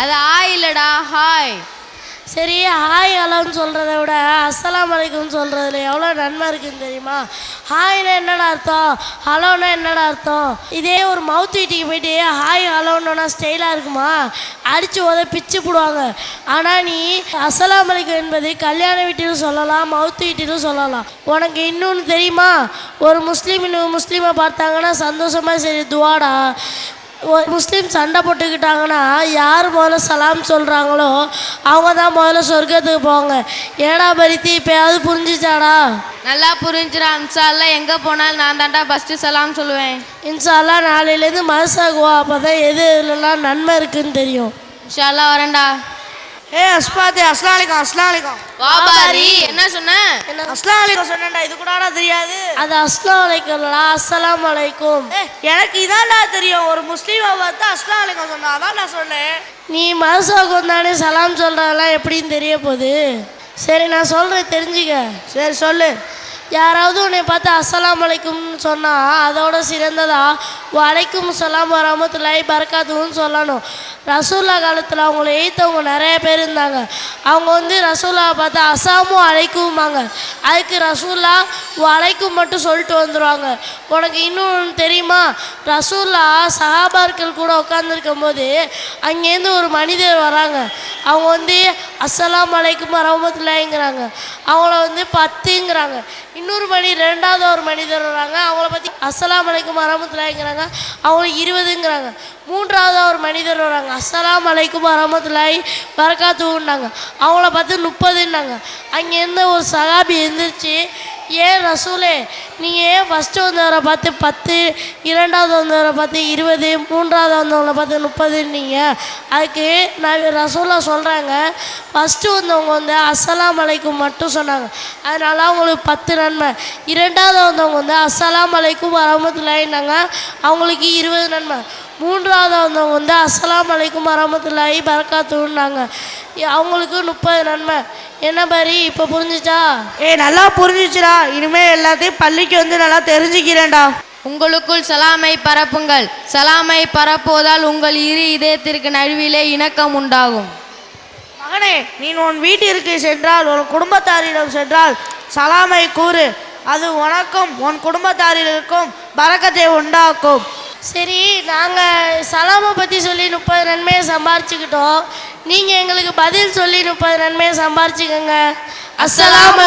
அது ஆய் இல்லடா ஹாய். சரி ஹாய் ஹலோன்னு சொல்கிறத விட அஸ்லாம் வலைக்கும் சொல்கிறதுல எவ்வளோ நன்மை இருக்குன்னு தெரியுமா? ஹாய்னா என்னடா அர்த்தம்? ஹலோனா என்னடா அர்த்தம்? இதே ஒரு மவுத் வீட்டுக்கு போயிட்டு ஹாய் ஹலோன்னா ஸ்டைலாக இருக்குமா? அடித்து உத பிச்சு போடுவாங்க. ஆனால் நீ அஸ்லாம் வலைக்கும் என்பது கல்யாண வீட்டிலும் சொல்லலாம் மவுத் வீட்டிலும் சொல்லலாம். உனக்கு இன்னொன்று தெரியுமா? ஒரு முஸ்லீம் இன்னும் முஸ்லீமை பார்த்தாங்கன்னா சந்தோஷமாக சரி துவாடா. முஸ்லீம் சண்டை போட்டுக்கிட்டாங்கன்னா யார் முதல்ல சலாம் சொல்கிறாங்களோ அவங்க தான் முதல்ல சொர்க்கத்துக்கு போவாங்க. ஏடா பரித்தி இப்போயாவது புரிஞ்சிச்சாடா? நல்லா புரிஞ்சுடா அன்சால்ல எங்கே போனாலும் நான் தான்டா ஃபஸ்ட்டு சலாம் சொல்லுவேன். இன்ஷால்லாம் நாளையிலேருந்து மனசாகுவா அப்போ தான் எது இதுலலாம் நன்மை இருக்குன்னு தெரியும். இன்ஷால்லா வரேன்டா. ஏ அஸ்பாத்து அஸ்லாம் அலைக்கும் அஸ்லாம் அலைக்கும் வாபாரி. என்ன சொன்ன? அஸ்லாம் அலைக்கும் சொன்னேன்டா இது கூடடா தெரியாது. அது அஸ்லாம் வலைக்கும்லா அஸ்ஸலாம் வலைக்கும் ஏ எனக்கு இதான்டா தெரியும். ஒரு முஸ்லீமை பார்த்து அஸ்லாம் அலைக்கும் சொன்னா அதான் நான் சொன்னேன். நீ மனசாகும் தானே சலாம் சொல்கிறதெல்லாம் எப்படின்னு தெரிய போகுது. சரி நான் சொல்கிறேன் தெரிஞ்சுக்க. சரி சொல்லு. யாராவது உன்னை பார்த்து அஸ்லாம் அலைக்கும்னு சொன்னால் அதோட சிறந்ததா? வலைக்கும் சொல்லாம் வரமத்துலாய் பறக்காதுன்னு சொல்லணும். ரசூல்லா காலத்தில் அவங்கள எய்த்தவங்க நிறைய பேர் இருந்தாங்க. அவங்க வந்து ரசூல்லாவை பார்த்து அசாமும் அழைக்குமாங்க அதுக்கு ரசூல்லா வலைக்கும் மட்டும் சொல்லிட்டு வந்துடுவாங்க உனக்கு இன்னும் தெரியுமா? ரசூல்லா சஹாபார்கள் கூட உட்காந்துருக்கும் போது அங்கேருந்து ஒரு மனிதர் வராங்க. அவங்க வந்து அஸ்ஸலாமு அலைக்கும் வரமத்துலாய்ங்கிறாங்க அவங்கள வந்து பத்துங்கிறாங்க. இன்னொரு மணி ரெண்டாவது ஒரு மனிதர் வராங்க அவங்கள பற்றி அஸ்ஸலாமு அலைக்கும் வரமத்துலாய்ங்கிறாங்க அவங்க இருபதுங்கிறாங்க. மூன்றாவது ஒரு மனிதர் வராங்க அஸ்ஸலாமு அலைக்கும் வரமத்துலாய் வரக்காத்துனாங்க அவங்கள பார்த்து முப்பதுன்னாங்க. அங்கேருந்து ஒரு சகாபி எழுந்திரிச்சு ஏன் ரசூலே நீங்கள் ஏன் ஃபஸ்ட்டு வந்தவரை பார்த்து பத்து இரண்டாவது வந்தவரை பார்த்து இருபது மூன்றாவது வந்தவங்களை பார்த்து முப்பதுன்னீங்க. அதுக்கு நான் ரசூலா சொல்கிறாங்க ஃபஸ்ட்டு வந்தவங்க வந்து அஸ்ஸலாம் அலைக்கும் மட்டும் சொன்னாங்க. அதனால அவங்களுக்கு பத்து நன்மை. இரண்டாவது வந்தவங்க வந்து அஸ்ஸலாம் அலைக்கும் வரமத்துலாயினாங்க அவங்களுக்கு இருபது நன்மை. மூன்றாவது வந்தவங்க வந்து அஸ்ஸலாம் அலைக்கும் வரமத்துலாயி பரக்காத்துனாங்க அவங்களுக்கு முப்பது நன்மை. என்ன பாரி இப்போ புரிஞ்சுச்சா? ஏ நல்லா புரிஞ்சிச்சுடா. இனிமே எல்லாத்தையும் பள்ளிக்கு வந்து நல்லா தெரிஞ்சுக்கிறேன்டா. உங்களுக்குள் சலாமை பரப்புங்கள். சலாமை பரப்புவதால் உங்கள் இரு இதயத்திற்கு நடுவிலே இணக்கம் உண்டாகும். மகனே நீ உன் வீட்டிற்கு சென்றால் உன் குடும்பத்தாரிடம் சென்றால் சலாமை கூறு. அது உனக்கும் உன் குடும்பத்தாரிற்கும் பறக்கத்தை உண்டாக்கும். சரி நாங்கள் சலாமை பற்றி சொல்லி முப்பது நன்மையை சம்பாரிச்சுக்கிட்டோம். நீங்கள் எங்களுக்கு பதில் சொல்லி முப்பது நன்மையை சம்பாரிச்சுக்கோங்க. அஸ்லாம்